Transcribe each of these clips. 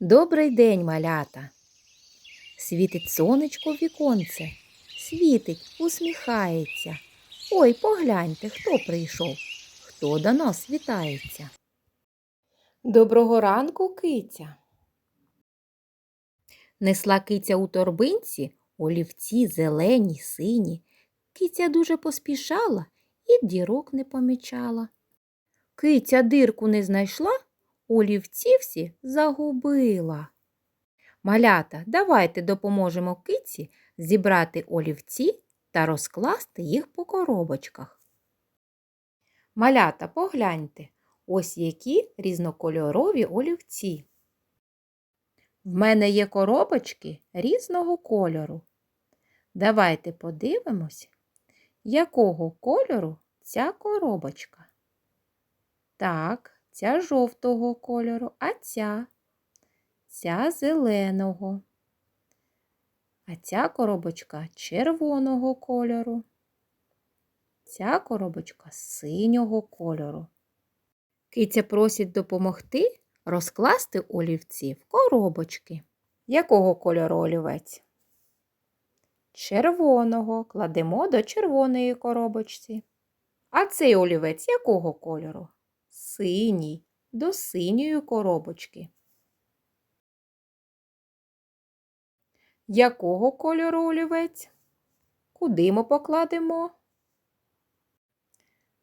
Добрий день, малята. Світить сонечко в віконце, світить, усміхається. Ой, погляньте, хто прийшов, хто до нас вітається. Доброго ранку, киця. Несла киця у торбинці олівці зелені, сині. Киця дуже поспішала і дірок не помічала. Киця дирку не знайшла, олівці всі загубила. Малята, давайте допоможемо киці зібрати олівці та розкласти їх по коробочках. Малята, погляньте, ось які різнокольорові олівці. В мене є коробочки різного кольору. Давайте подивимось, якого кольору ця коробочка. Так, ця жовтого кольору, а ця, ця зеленого. А ця коробочка червоного кольору. Ця коробочка синього кольору. Киця просить допомогти розкласти олівці в коробочки. Якого кольору олівець? Червоного кладемо до червоної коробочці. А цей олівець якого кольору? Синій до синьої коробочки. Якого кольору олівець? Куди ми покладемо?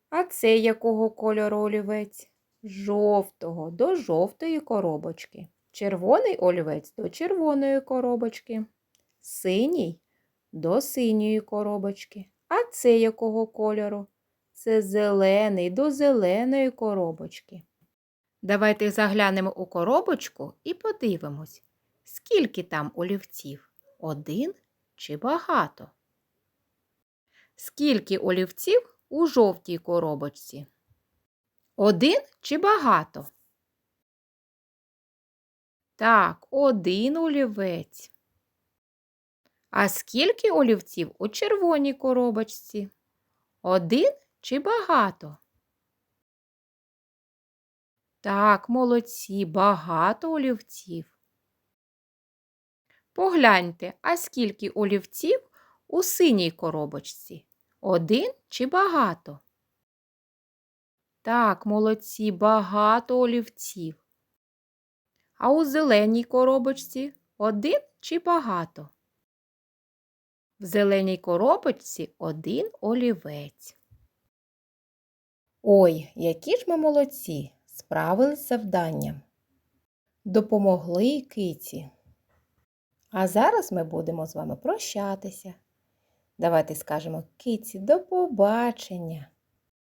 А це якого кольору олівець? Жовтого до жовтої коробочки. Червоний олівець до червоної коробочки. Синій до синьої коробочки. А це якого кольору? Це зелений до зеленої коробочки. Давайте заглянемо у коробочку і подивимось, скільки там олівців? Один чи багато? Скільки олівців у жовтій коробочці? Один чи багато? Так, один олівець. А скільки олівців у червоній коробочці? Один чи багато? Так, молодці, багато олівців. Погляньте, а скільки олівців у синій коробочці? Один чи багато? Так, молодці, багато олівців. А у зеленій коробочці один чи багато? В зеленій коробочці один олівець. Ой, які ж ми молодці! Справились з завданням. Допомогли киці. А зараз ми будемо з вами прощатися. Давайте скажемо киці до побачення.